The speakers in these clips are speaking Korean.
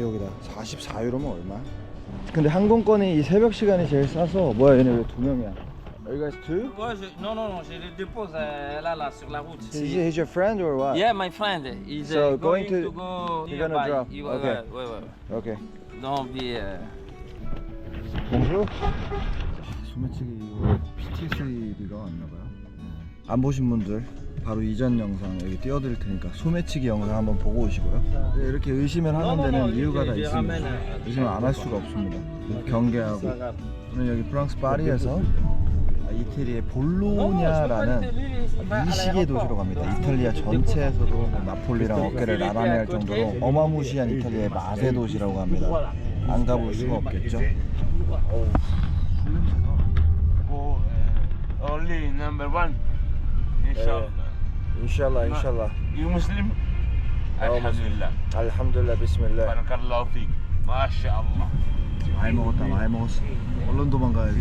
여기다 44유로면 얼마? 근데 항공권이 이 새벽 시간이 제일 싸서 뭐야 얘네 왜 두 명이야? Are you guys two? Ouais, je- non, non, non, je le dépose euh, là, là, sur la route. Is he, he's your friend or what? Yeah, my friend. He's So uh, going to- go you're gonna nearby. drop, You- okay. ouais, ouais, ouais. Okay. Don't be. Uh, 봉수? 소매치기 이거 PTSD가 왔나봐요 안 보신 분들 바로 이전 영상 여기 띄워드릴 테니까 소매치기 영상 한번 보고 오시고요 네, 이렇게 의심을 하는 데는 이유가 다 있습니다 의심을 안 할 수가 없습니다 경계하고 저는 여기 프랑스 파리에서 아, 이태리의 볼로냐라는 미식의 도시로 갑니다. 이탈리아 전체에서도 뭐 나폴리랑 어깨를 나란히 할 정도로 어마무시한 이탈리아의 맛의 도시라고 합니다. 안 가볼 수가 없겠죠. Oh, uh, only number one. İnşallah inşallah. You Muslim? Elhamdülillah. Elhamdülillah bismillah. Barakallahu fik. Maşallah. عايمة وطا عايمة وصل قول انتوا من غير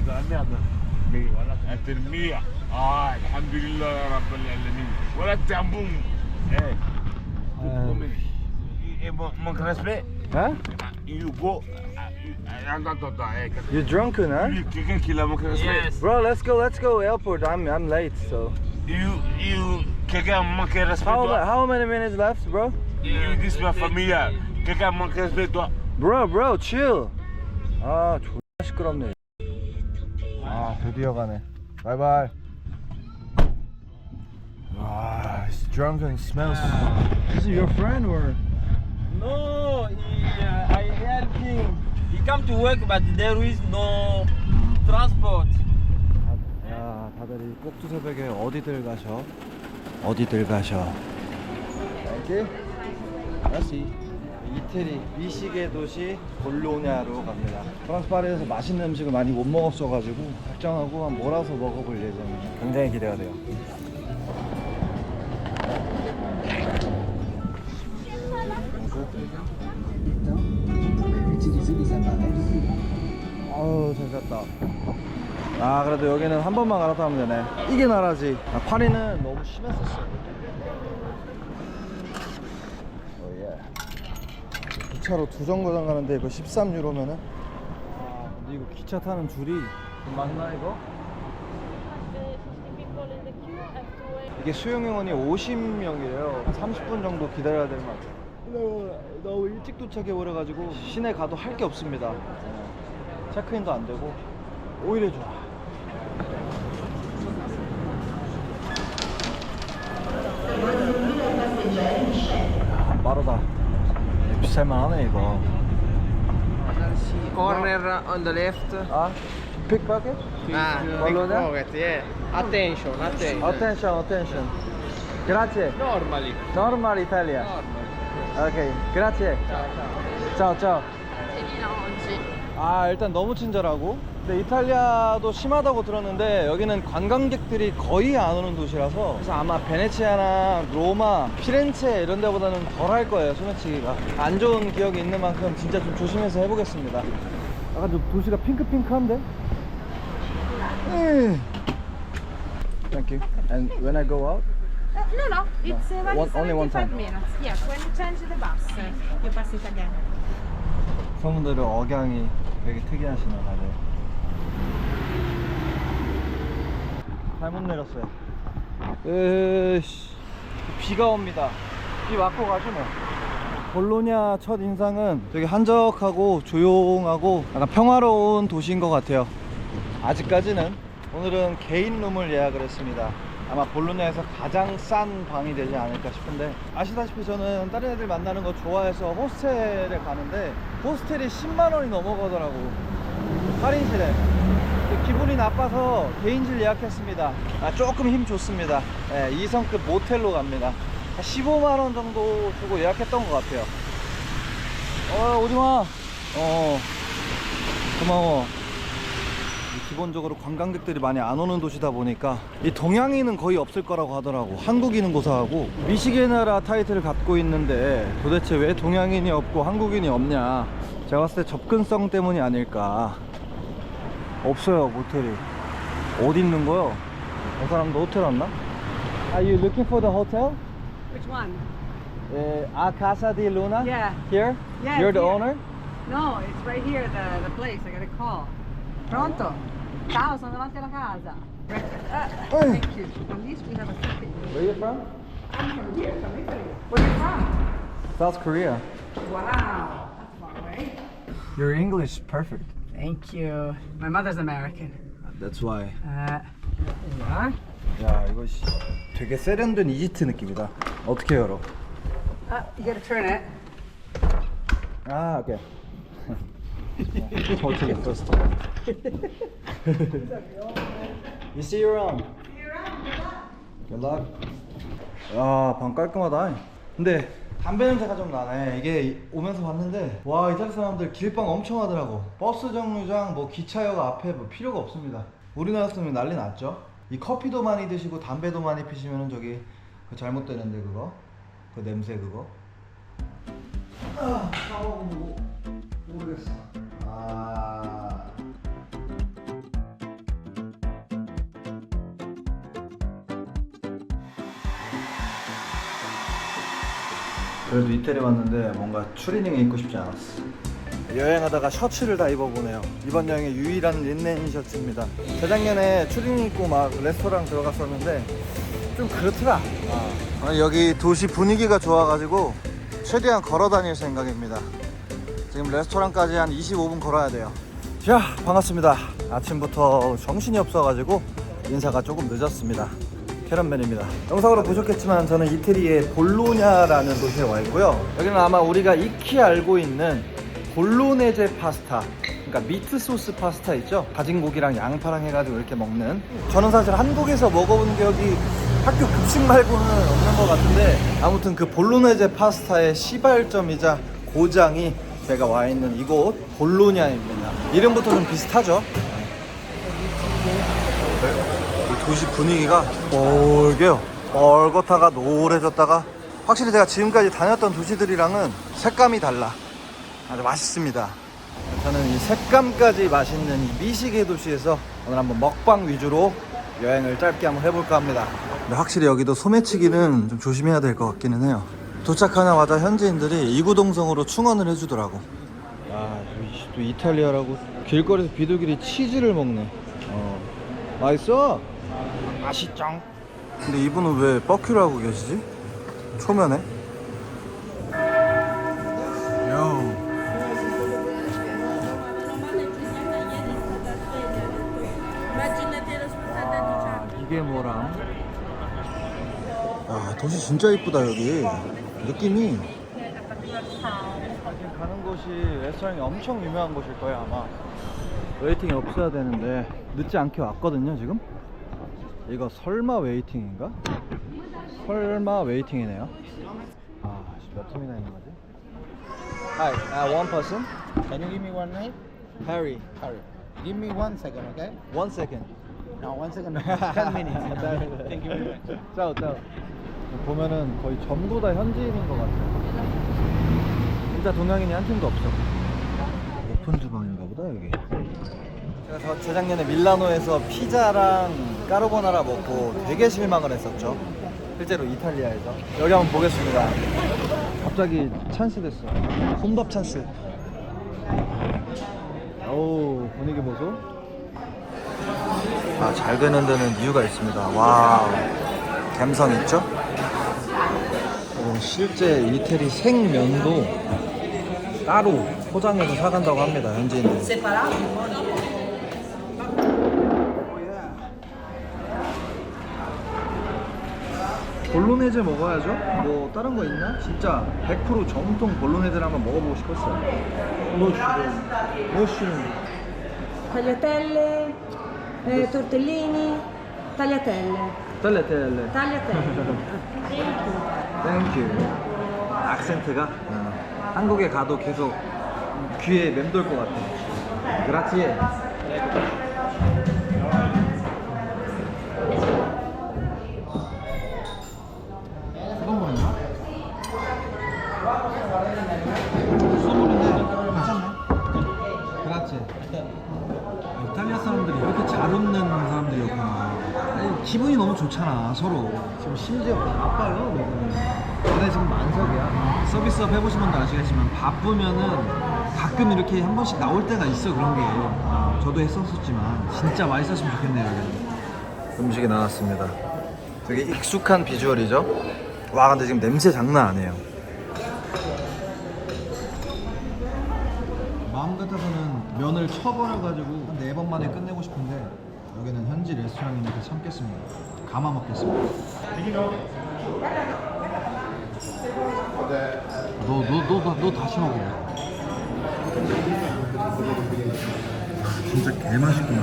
100 اه الحمد لله يا رب العالمين ولا تعبون ايه ممكن اسمع ها you go You're drunken, huh? Bro, let's go, let's go airport. I'm I'm late, so. you you quelqu'un manqué respect How toi how many minutes left, bro? you dis ma famille quelqu'un manqué respect toi Bro, bro, chill. 아, 존나 시끄럽네. 아, 드디어 가네. 바이바이. 와, it's drunken smells. Is it your friend or? no, he, uh, I help him. He come to work, but there is no transport. 이 꼭두 새벽에 어디들 가셔? 어디들 가셔? You. 다시 이태리 미식의 도시 볼로냐로 갑니다. 프랑스 파리에서 맛있는 음식을 많이 못 먹었어가지고 걱정하고 한 몰아서 먹어볼 예정이에요. 굉장히 기대가 돼요. 아우 잘 잤다. 아 그래도 여기는 한 번만 갈아타면 되네. 이게 나라지. 아, 파리는 너무 심했었어. 오예. 기차로 두 정거장 가는데 이거 13유로면은. 아 근데 이거 기차 타는 줄이 맞나 이거? 이게 수용인원이 50명이에요. 한 30분 정도 기다려야 될 것 같아요. 너무, 너무 일찍 도착해버려가지고 시내 가도 할 게 없습니다. 어, 체크인도 안 되고 오히려 좋아. 야, 빠르다. 비쌀만하네 이거. Corner on the left. 아, 픽파켓? Ah, Bologna? pickpocket, yeah. Attention, attention. Attention, attention. Grazie. Normally. Normal Italia. Normally. 오케이, grazie. Ciao, ciao. 짜오 짜오. 아 일단 너무 친절하고 근데 이탈리아도 심하다고 들었는데 여기는 관광객들이 거의 안 오는 도시라서 그래서 아마 베네치아나 로마, 피렌체 이런 데보다는 덜 할 거예요 소매치기가 안 좋은 기억이 있는 만큼 진짜 좀 조심해서 해보겠습니다 약간 좀 도시가 핑크핑크한데? 음. Thank you. And when I go out? Uh, no, no, it's uh, One- only one 75 time. minutes. Yes, when you change the bus, uh, you pass it again. 성분들의 억양이 되게 특이하시네 다들. 잘못 내렸어요. 으씨. 비가 옵니다. 비 맞고 가지 뭐. 볼로냐 첫 인상은 되게 한적하고 조용하고 약간 평화로운 도시인 것 같아요. 아직까지는 오늘은 개인 룸을 예약을 했습니다 아마 볼로냐에서 가장 싼 방이 되지 않을까 싶은데 아시다시피 저는 다른 애들 만나는 거 좋아해서 호스텔에 가는데 호스텔이 10만 원이 넘어가더라고. 할인실에. 기분이 나빠서 개인실 예약했습니다. 아, 조금 힘 좋습니다. 예, 2성급 모텔로 갑니다. 한 15만 원 정도 주고 예약했던 것 같아요. 어 오지마 어. 고마워 기본적으로 관광객들이 많이 안 오는 도시다 보니까 이 동양인은 거의 없을 거라고 하더라고 한국인은 고사하고 미식의 나라 타이틀을 갖고 있는데 도대체 왜 동양인이 없고 한국인이 없냐 제가 봤을 때 접근성 때문이 아닐까 없어요 모텔이 어디 있는 거요? 저 사람도 호텔 왔나? Are you looking for the hotel? Which one? Uh, A Casa di Luna? Yeah. Here? Yes, You're the here. owner? No, it's right here, the, the place. I got a call. Pronto? Ciao, sono davanti alla casa. Breakfast. Uh, thank you. At least we have a second. Where you from? I'm from here, from Italy. Where are you from? South Korea. Wow, that's far away. Your English perfect. Thank you. My mother's American. That's why. Uh, here you are. 야 이거 씨, 되게 세련된 이지트 느낌이다. 어떻게 열어? Uh, you gotta turn it. 아 오케이. 어떻게 first. You see your own. Good luck. 야, 방 깔끔하다. 근데 담배 냄새가 좀 나네. 이게 오면서 봤는데 와 이탈리 사람들 길방 엄청 하더라고. 버스 정류장, 뭐 기차역 앞에 뭐 필요가 없습니다. 우리나라였으면 난리 났죠. 이 커피도 많이 드시고 담배도 많이 피시면은 저기 그 잘못되는데 그거 그 냄새 그거. 아, 뭐, 모르겠어. 아. 그래도 이태리 왔는데 뭔가 추리닝에 입고 싶지 않았어. 여행하다가 셔츠를 다 입어보네요. 이번 여행의 유일한 린넨 셔츠입니다. 재작년에 추리닝 입고 막 레스토랑 들어갔었는데 좀 그렇더라. 아, 여기 도시 분위기가 좋아가지고 최대한 걸어 다닐 생각입니다. 지금 레스토랑까지 한 25분 걸어야 돼요. 자, 반갑습니다. 아침부터 정신이 없어가지고 인사가 조금 늦었습니다. 캐런맨입니다. 영상으로 보셨겠지만 저는 이태리의 볼로냐라는 도시에 와 있고요. 여기는 아마 우리가 익히 알고 있는 볼로네제 파스타. 그러니까 미트 소스 파스타 있죠? 다진 고기랑 양파랑 해가지고 이렇게 먹는. 저는 사실 한국에서 먹어본 기억이 학교 급식 말고는 없는 것 같은데 아무튼 그 볼로네제 파스타의 시발점이자 고장이 제가 와 있는 이곳 볼로냐입니다. 이름부터 좀 비슷하죠? 이 도시 분위기가 뻘개요. 뻘겋다가 노래졌다가 확실히 제가 지금까지 다녔던 도시들이랑은 색감이 달라. 아주 맛있습니다. 저는 이 색감까지 맛있는 이 미식의 도시에서 오늘 한번 먹방 위주로 여행을 짧게 한번 해볼까 합니다. 근데 확실히 여기도 소매치기는 좀 조심해야 될 것 같기는 해요. 도착하자마자 현지인들이 이구동성으로 충원을 해주더라고. 아, 또 이탈리아라고 길거리에서 비둘기리 치즈를 먹네. 어, 맛있어? 맛있죠. 근데 이분은 왜 버큐를 하고 계시지? 초면에? 요. 아, 이게 뭐람? 아, 도시 진짜 이쁘다 여기. 느낌이. 지금 가는 곳이 레스토랑이 엄청 유명한 곳일 거예요 아마. 웨이팅이 없어야 되는데 늦지 않게 왔거든요 지금. 이거 설마 웨이팅인가? 설마 웨이팅이네요. 아, 씨, 몇 팀이나 있는 거지? Hi, uh, one person. Can you give me one name? Harry. Harry. Give me one second, okay? One second. No, one second. Ten minutes. Thank you very much. 짜오 짜오. 보면은 거의 전부 다 현지인인 것 같아요. 진짜 동양인이 한 팀도 없어. 오픈 주방인가 보다 여기. 제가 저 재작년에 밀라노에서 피자랑 까르보나라 먹고 되게 실망을 했었죠. 실제로 이탈리아에서. 여기 한번 보겠습니다. 갑자기 찬스 됐어. 혼밥 찬스. 오 분위기 보소. 아, 잘 되는 데는 이유가 있습니다. 와우. 감성 있죠? 어, 실제 이태리 생면도 따로 포장해서 사간다고 합니다, 현지인들. 볼로네제 먹어야죠? 뭐 다른 거 있나? 진짜 100% 정통 볼로네제를 한번 먹어보고 싶었어요. 머쉬룸, 머쉬룸. Tagliatelle, eh, tortellini, tagliatelle. 딸레텔레. Tagliatelle. 땡큐. 악센트가 어, 한국에 가도 계속 귀에 맴돌 것 같아. 그라치에. 기분이 너무 좋잖아 서로. 지금 심지어 아빠요. 너무. 근데 지금 만석이야. 서비스업 해보신 분도 아시겠지만 바쁘면은 가끔 이렇게 한 번씩 나올 때가 있어 그런 게. 저도 했었었지만 진짜 맛있었으면 좋겠네요. 음식이 나왔습니다. 되게 익숙한 비주얼이죠. 와 근데 지금 냄새 장난 아니에요. 마음 같아서는 면을 쳐버려가지고 한 네 번 만에 끝내고 싶은데 여기는 현지 레스토랑이니까 참겠습니다. 감아 먹겠습니다. 너너 너 너 다시 먹어. 진짜 개맛있구나.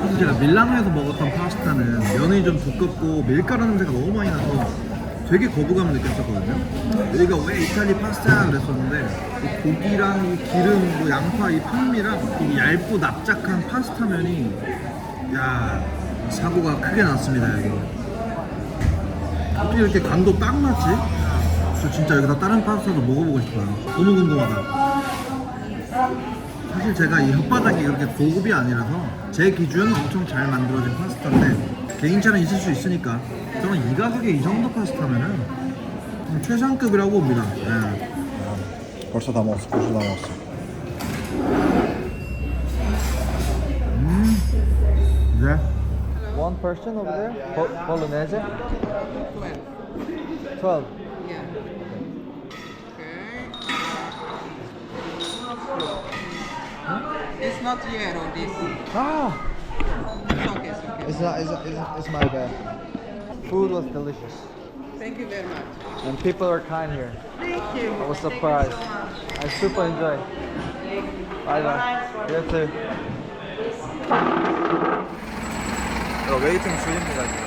사실 제가 밀라노에서 먹었던 파스타는 면이 좀 두껍고 밀가루 냄새가 너무 많이 나서 되게 거부감을 느꼈었거든요. 여기가 왜 이탈리 파스타야 그랬었는데 이 고기랑 이 기름, 뭐 양파, 이 풍미랑 이 얇고 납작한 파스타면이 야 사고가 크게 났습니다 여기. 어떻게 이렇게 간도 딱 맞지? 저 진짜 여기다 다른 파스타도 먹어보고 싶어요. 너무 궁금하다. 사실 제가 이 혓바닥이 그렇게 고급이 아니라서 제 기준은 엄청 잘 만들어진 파스타인데 개인차는 있을 수 있으니까 저는 이 가격에 이 정도 파스타면은 음, 최상급이라고 봅니다. 네. 벌써 다 먹었어. 벌써 다 먹었어. 네. One person over there, po- Bolognese. Twelve. Yeah. Okay. It's not yellow, this. Ah. It's okay, it's okay. It's not, it's, it's, it's my bad. Food was delicious. Thank you very much. And people are kind here. Thank you. I was surprised. I super enjoy. Bye bye. You too. 어, 웨이팅 중입니다 지금.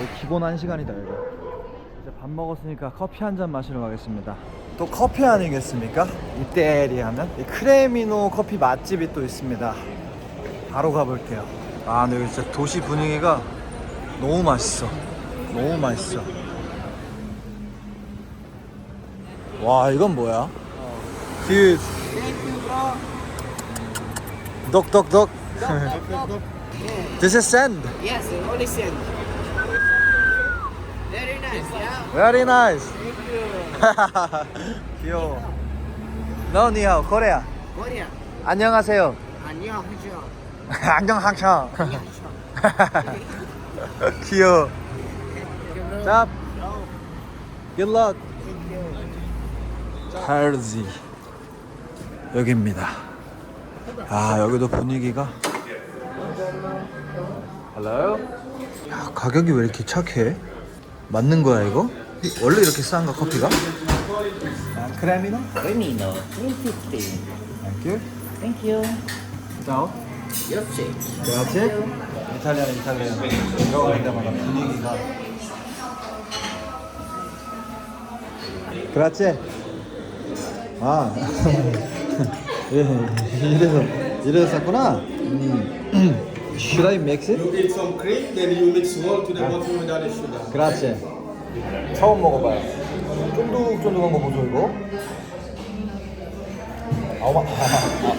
여기 기본 한 시간이다 여기. 이제 밥 먹었으니까 커피 한 잔 마시러 가겠습니다. 또 커피 아니겠습니까? 이때리 하면 이 크레미노 커피 맛집이 또 있습니다. 바로 가볼게요. 아, 근데 여기 진짜 도시 분위기가 너무 맛있어. 너무 맛있어. 와, 이건 뭐야? 그 독독독. This is sand. Yes, only sand. Very nice, yeah. Very nice. 귀여워. 너 니하오 코리아. Korea. 안녕하세요. 안녕하세요. 안녕하세요. 귀여워. 짭. Good luck. 팔지. 여기입니다. 아 여기도 분위기가. Hello. 야 가격이 왜 이렇게 착해? 맞는 거야 이거? 원래 이렇게 싼가 커피가? 아, 크레미노? Remino, 350. Thank you. Thank you. Ciao. Grazie. 그렇지? 이탈리아는 이탈리아. 들어갈 때마다 분위기가. 그렇지? 아. 예, 이래서, 이래서 샀구나? 음. Should I mix it? You eat some cream, then you mix all to the bottom without the sugar. 그렇지. 처음 먹어봐요. 쫀득쫀득한 거 보소, 이거? 아무 맛, 아,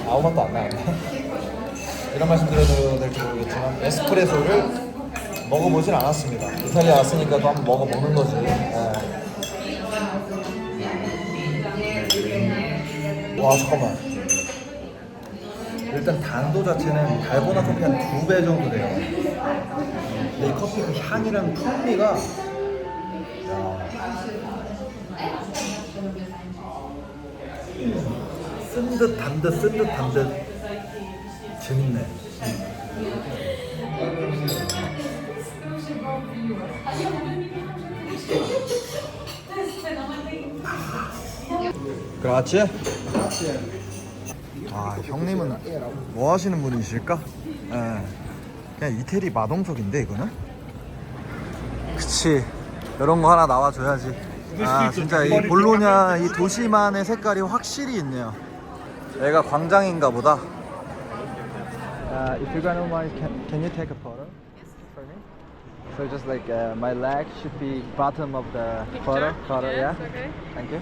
아무 맛도 안 나는데? 이런 말씀 드려도 될지 모르겠지만 에스프레소를 먹어보진 않았습니다. 이탈리아 왔으니까 또 한번 먹어보는 거지. 예. 와 잠깐만. 일단 단도 자체는 달고나 커피 한 두 배 정도 돼요. 근데 이 커피 그 향이랑 풍미가 야. 쓴듯 단듯 쓴듯 단듯 재밌네. 그렇지? 아 형님은 뭐 하시는 분이실까? 예. 그냥 이태리 마동석인데 이거는? 그치 이런 거 하나 나와줘야지 아 진짜 이 볼로냐 이 도시만의 색깔이 확실히 있네요 여기가 광장인가 보다 uh, If you don't mind, can, can you take a photo for me? So just like uh, my leg should be bottom of the photo, photo yeah? okay. Thank you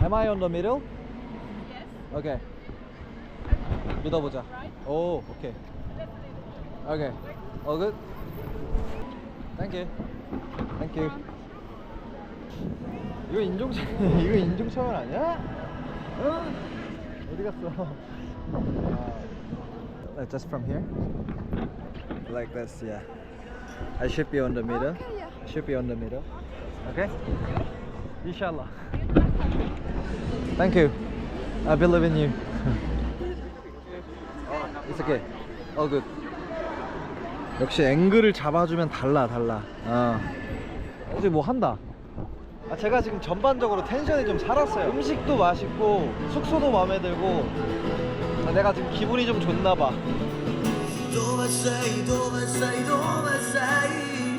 Am I on the middle? Yes Okay 믿어보자 오 오케이 오케이 All good? Thank you Thank you 이거 인종차 이거 인종차원 아니야? 어? 어디 갔어? Uh, just from here? Like this, yeah. I should be on the middle. I should be on the middle. Okay? Inshallah. Thank you. I believe in you. It's okay. All good. 역시 앵글을 잡아주면 달라 달라. 어. 어제 뭐 한다. 아, 제가 지금 전반적으로 텐션이 좀 살았어요. 음식도 맛있고 숙소도 마음에 들고 아, 내가 지금 기분이 좀 좋나 봐. Dove sei, dove sei, dove sei?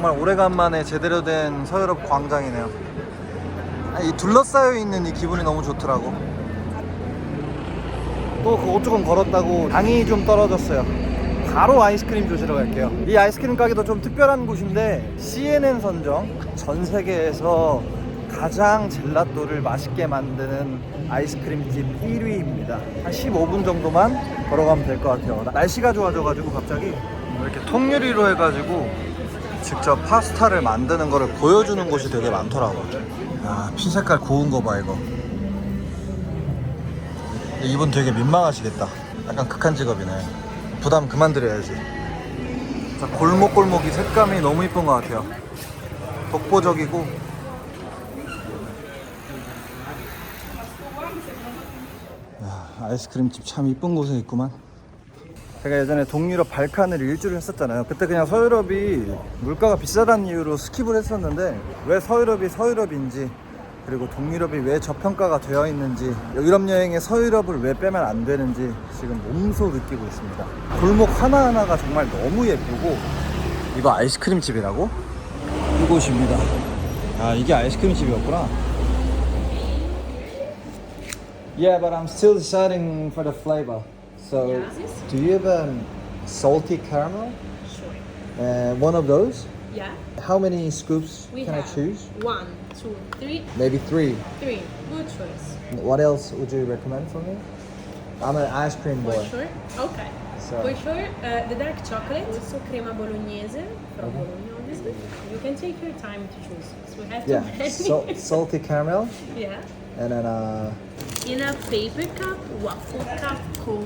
정말 오래간만에 제대로 된 서유럽 광장이네요. 아, 이 둘러싸여 있는 이 기분이 너무 좋더라고. 또 그거 조금 걸었다고 당이 좀 떨어졌어요. 바로 아이스크림 조시러 갈게요. 이 아이스크림 가게도 좀 특별한 곳인데 CNN 선정 전 세계에서 가장 젤라또를 맛있게 만드는 아이스크림집 1위입니다. 한 15분 정도만 걸어가면 될 것 같아요. 날씨가 좋아져가지고 갑자기 이렇게 통유리로 해가지고 직접 파스타를 만드는 거를 보여주는 곳이 되게 많더라고. 야, 피 색깔 고운 거 봐 이거. 이분 되게 민망하시겠다. 약간 극한 직업이네. 부담 그만 드려야지. 자, 골목골목이 색감이 너무 이쁜 것 같아요. 독보적이고. 야, 아이스크림집 참 이쁜 곳에 있구만. 제가 예전에 동유럽 발칸을 일주를 했었잖아요. 그때 그냥 서유럽이 물가가 비싸다는 이유로 스킵을 했었는데 왜 서유럽이 서유럽인지 그리고 동유럽이 왜 저평가가 되어 있는지 유럽 여행에 서유럽을 왜 빼면 안 되는지 지금 몸소 느끼고 있습니다. 골목 하나하나가 정말 너무 예쁘고 이거 아이스크림 집이라고? 이곳입니다. 아 이게 아이스크림 집이었구나. Yeah, but I'm still deciding for the flavor. So, do you have a salty caramel? Sure. Uh, one of those? Yeah. How many scoops We can I choose? one, two, three, Maybe three. three. Good choice. What else would you recommend for me? I'm an ice cream For boy. sure. Okay. So- For sure, uh, the dark chocolate, also crema bolognese from Bologna, obviously. You can take your time to choose. So we have Yeah, too many. sal- salty caramel, yeah. and then uh, In a paper cup, waffle cup, cone.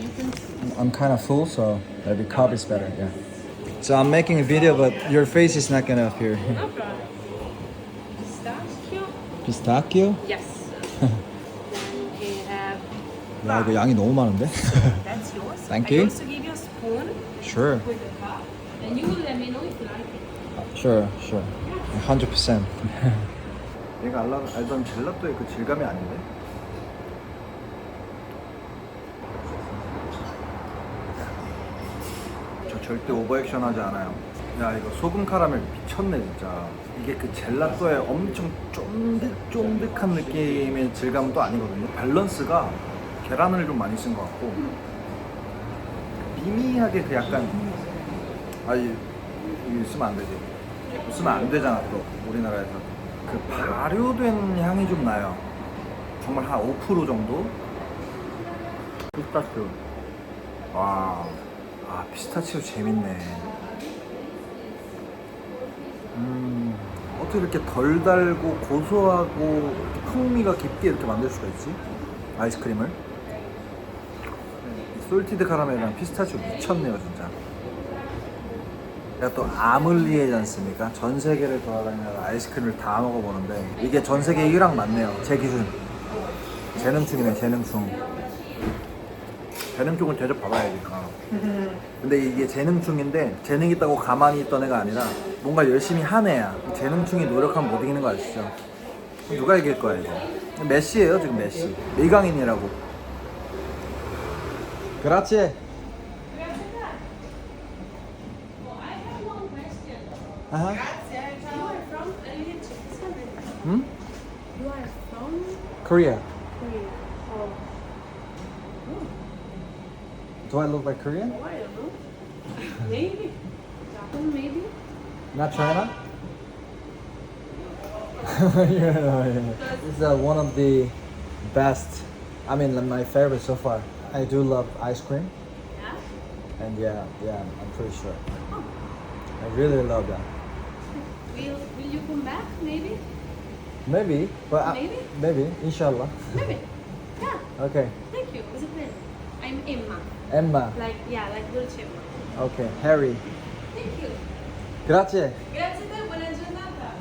You can choose. I'm kind of full, so maybe cup is better. Yeah. So I'm making a video, but your face is not gonna appear. No problem. Pistachio. Pistachio? Yes. then we have. 야 이거 양이 너무 많은데? That's yours. Thank I you. also give you a spoon sure, with a cup, and you will let me know if you like it. sure, sure. 100%. 알라, 알던 젤라또의 그 질감이 아닌데? 저 절대 오버액션 하지 않아요. 야 이거 소금 카라멜 미쳤네 진짜. 이게 그 젤라또의 엄청 쫀득쫀득한 느낌의 질감은 또 아니거든요. 밸런스가 계란을 좀 많이 쓴 것 같고 미미하게 그 약간 아이 이거 쓰면 안 되지. 쓰면 안 되잖아 또 우리나라에서 그 발효된 향이 좀 나요. 정말 한 5% 정도. 피스타치오. 와, 아 피스타치오 재밌네. 음, 어떻게 이렇게 덜 달고 고소하고 풍미가 깊게 이렇게 만들 수가 있지? 아이스크림을. 이 솔티드 카라멜이랑 피스타치오 미쳤네요 진짜. 제가 또 아물리에지 않습니까? 전 세계를 돌아다니면서 아이스크림을 다 먹어보는데 이게 전 세계 1학 맞네요. 제 기준. 재능충이네 재능충 재능충을 대접 받아야겠다 근데 이게 재능충인데 재능 있다고 가만히 있던 애가 아니라 뭔가 열심히 한 애야. 재능충이 노력하면 못 이기는 거 아시죠? 누가 이길 거야 이거? 메시예요 지금 메시. 이강인이라고. 그렇지 Uh-huh. You are from, hmm? You are from Korea. Korea. Oh. Do I look like Korean? Oh, I don't know. maybe. Japan, maybe. Not China? This is. It's uh, one of the best, I mean, my favorite so far. I do love ice cream. Yeah? And yeah, yeah, I'm pretty sure. Oh. I really love that. Will, will you come back, maybe? Maybe, but I- Maybe? maybe, inshallah. Maybe. Yeah, Okay, thank you. It was a pleasure. I'm Emma. Emma. Like, yeah, like Dolce Emma. Okay, Harry. Thank you. Grazie. Grazie te, buona giornata.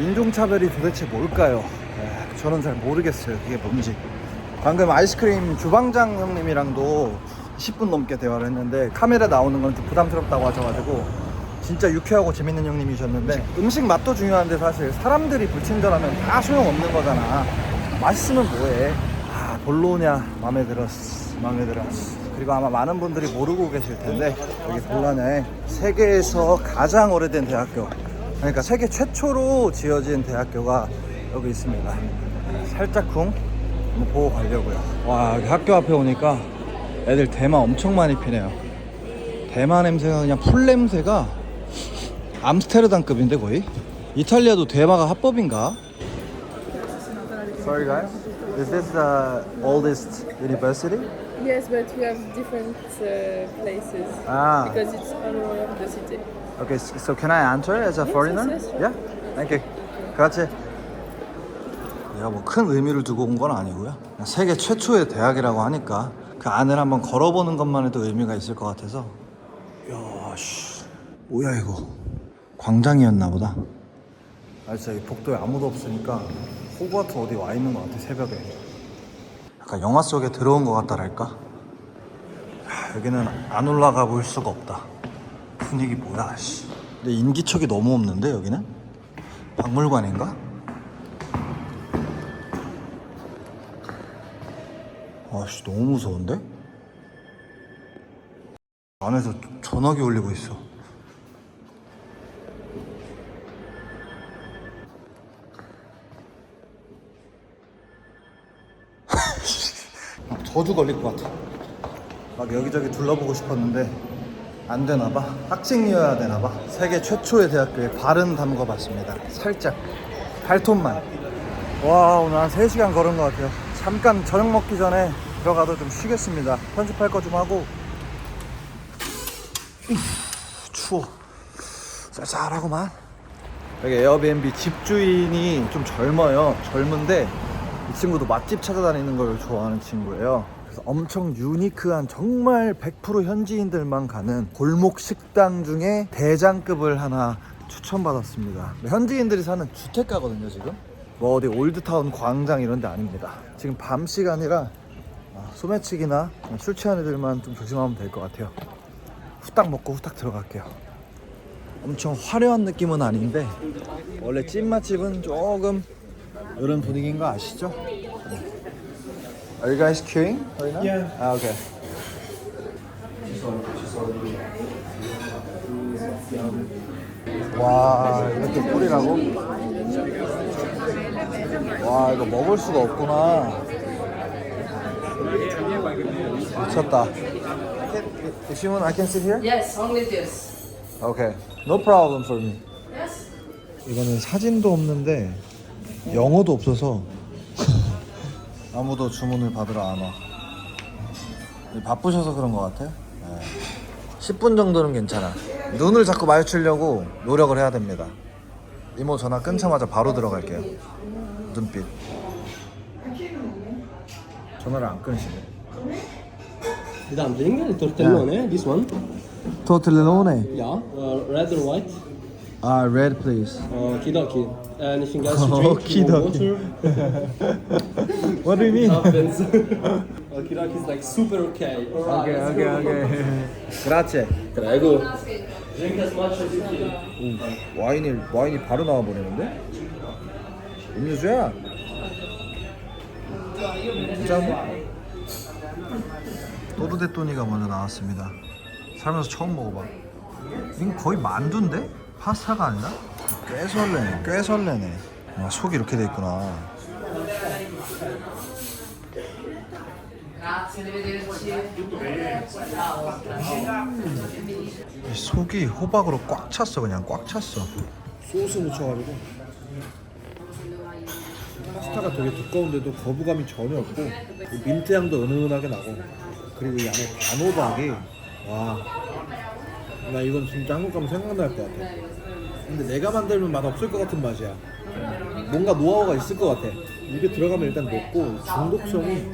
인종차별이 도대체 뭘까요? 에, 저는 잘 모르겠어요. 그게 뭔지. 방금 아이스크림 주방장 형님이랑도 10분 넘게 대화를 했는데 카메라 나오는 건 좀 부담스럽다고 하셔가지고 진짜 유쾌하고 재밌는 형님이셨는데 음식 맛도 중요한데 사실 사람들이 불친절하면 다 소용없는 거잖아. 맛있으면 뭐해? 아, 볼로냐 마음에 들었어. 마음에 들었어. 그리고 아마 많은 분들이 모르고 계실 텐데 여기 볼로냐에 세계에서 가장 오래된 대학교 그러니까 세계 최초로 지어진 대학교가 여기 있습니다. 살짝쿵 한번 보고 가려고요. 와 여기 학교 앞에 오니까 애들 대마 엄청 많이 피네요. 대마 냄새가 그냥 풀 냄새가 암스테르담급인데 거의? 이탈리아도 대마가 합법인가? Sorry guys, is this the oldest university? Yes, but we have different uh, places Ah, because it's all over the city. okay. So can I enter as a Yes, foreigner? yes, yes. Yeah, thank you. 그렇지. 내가 뭐 큰 의미를 두고 온 건 아니고요. 그냥 세계 최초의 대학이라고 하니까 그 안을 한번 걸어보는 것만 해도 의미가 있을 것 같아서. 야, 씨, 뭐야 이거? 광장이었나 보다. 아 진짜 이 복도에 아무도 없으니까 호그와트 어디 와 있는 것 같아 새벽에. 약간 영화 속에 들어온 것 같다랄까? 야, 여기는 안 올라가 볼 수가 없다. 분위기 뭐야, 씨. 근데 인기척이 너무 없는데 여기는? 박물관인가? 아씨 너무 무서운데? 안에서 전화기 울리고 있어. 저주 걸릴 것 같아. 막 여기저기 둘러보고 싶었는데 안 되나 봐. 학생이어야 되나 봐. 세계 최초의 대학교에 발은 담궈 봤습니다. 살짝. 8톤만. 와, 오늘 한 3시간 걸은 것 같아요. 잠깐 저녁 먹기 전에 들어가도 좀 쉬겠습니다. 편집할 거 좀 하고. 우, 추워. 쌀쌀하구만. 여기 에어비앤비 집주인이 좀 젊어요. 젊은데 이 친구도 맛집 찾아다니는 걸 좋아하는 친구예요. 그래서 엄청 유니크한 정말 100% 현지인들만 가는 골목 식당 중에 대장급을 하나 추천받았습니다. 현지인들이 사는 주택가거든요, 지금. 뭐 어디 올드타운 광장 이런 데 아닙니다. 지금 밤 시간이라 아, 소매치기나 술 취한 애들만 좀 조심하면 될 것 같아요. 후딱 먹고 후딱 들어갈게요. 엄청 화려한 느낌은 아닌데 원래 찐맛집은 조금 이런 분위기인 거 아시죠? Are you guys queuing right now? Yeah. Ah, okay. 와, 이렇게 뿌리라고? 와, 이거 먹을 수가 없구나. 미쳤다. If you want, I can sit here? Yes, only this. Okay. No problem for me. 이거는 사진도 없는데 영어도 없어서 아무도 주문을 받으러 안 와. 바쁘셔서 그런 것 같아요. 네. 10분 정도는 괜찮아. 눈을 자꾸 마주치려고 노력을 해야 됩니다. 이모 전화 끊자마자 바로 들어갈게요. 눈빛. 전화를 안 끊으시네. Dumpling, tortellone, this one. 토틀레노네. Yeah. Uh, red or white? 아, red please. Okie dokie. Anything else to drink? Okie You dokie. water? What do you mean? Happens. Okie dokie is like super okay. Alright. 오케이 let's 오케이 go. 오케이. 그라치. Prego. Drink as much as you can. 와인이 와인이 바로 나와 버리는데? 음료수야? 진짜인데? 또르데또니가 먼저 나왔습니다. 살면서 처음 먹어봐. 이건 거의 만두인데? 파스타가 아니라? 꽤 설레네, 꽤 설레네. 아, 속이 이렇게 돼 있구나. 이 속이 호박으로 꽉 찼어, 그냥 꽉 찼어. 소스 묻혀가지고. 파스타가 되게 두꺼운데도 거부감이 전혀 없고 이 민트 향도 은은하게 나고 그리고 이 안에 단호박이 와. 나 이건 진짜 한국 가면 생각날 것 같아. 근데 내가 만들면 맛 없을 것 같은 맛이야. 뭔가 노하우가 있을 것 같아. 입에 들어가면 일단 녹고 중독성이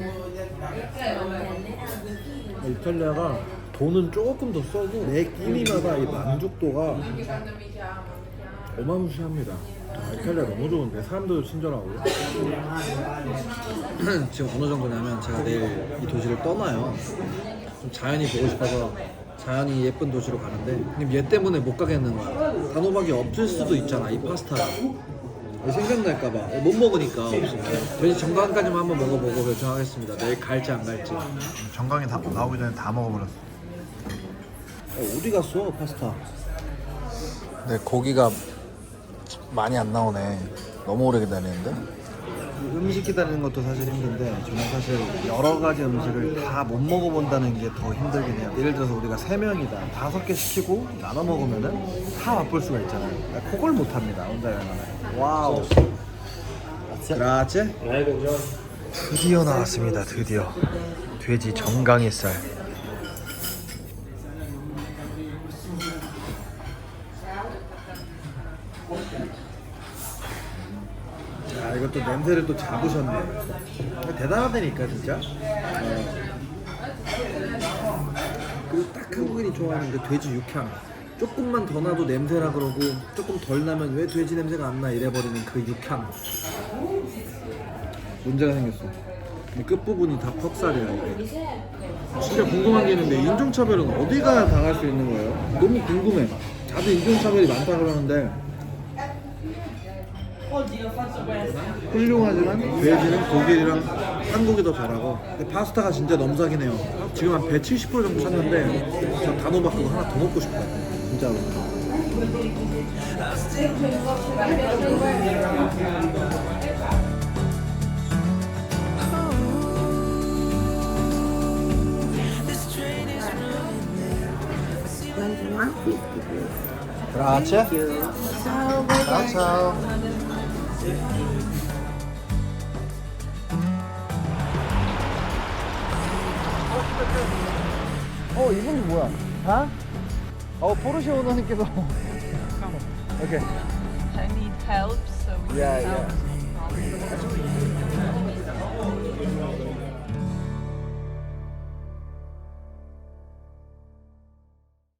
이탈리아가 돈은 조금 더 써도 매 끼니마다 이 만족도가 어마무시합니다. 아, 이탈리아 너무 좋은데 사람들도 친절하고 지금 어느 정도냐면 제가 내일 이 도시를 떠나요. 좀 자연이 보고 싶어서 자연이 예쁜 도시로 가는데 근데 얘 때문에 못 가겠는 거야. 단호박이 없을 수도 있잖아 이 파스타가. 생각날까봐 못 먹으니까 돼지 정강까지만 한번 먹어보고 결정하겠습니다. 내일 갈지 안 갈지. 정강이 다 나오기 전에 다 먹어버렸어. 어 디 갔어 파스타? 네 고기가 많이 안 나오네. 너무 오래 기다리는데? 음식 기다리는 것도 사실 힘든데 저는 사실 여러 가지 음식을 다 못 먹어본다는 게 더 힘들긴 해요. 예를 들어서 우리가 세 명이다 다섯 개 시키고 나눠 먹으면은 다 맛볼 수가 있잖아요. 나 그걸 못 합니다 혼자 여행하면. 와우. 그라체. 드디어 나왔습니다. 드디어 돼지 정강이살. 자 이것도 냄새를 또 잡으셨네 대단하다니까 진짜. 어. 그리고 딱 한국인이 좋아하는 그 돼지 육향. 조금만 더 나도 냄새라 그러고 조금 덜 나면 왜 돼지 냄새가 안 나? 이래버리는 그 육향. 문제가 생겼어. 이 끝부분이 다 퍽살이야 이게. 진짜 궁금한 게 있는데 인종차별은 어디가 당할 수 있는 거예요? 너무 궁금해. 다들 인종차별이 많다 그러는데 훌륭하지만? 돼지는 독일이랑 한국이 더 잘하고. 근데 파스타가 진짜 너무 싸긴 해요. 지금 한 170% 정도 샀는데 저 단호박 그거 하나 더 먹고 싶어요. 진짜로. Grazie. Ciao ciao. 어 이분이 뭐야? 아? 어 포르쉐 오너님께서 오케이 I need help, so we Yeah, can yeah. help.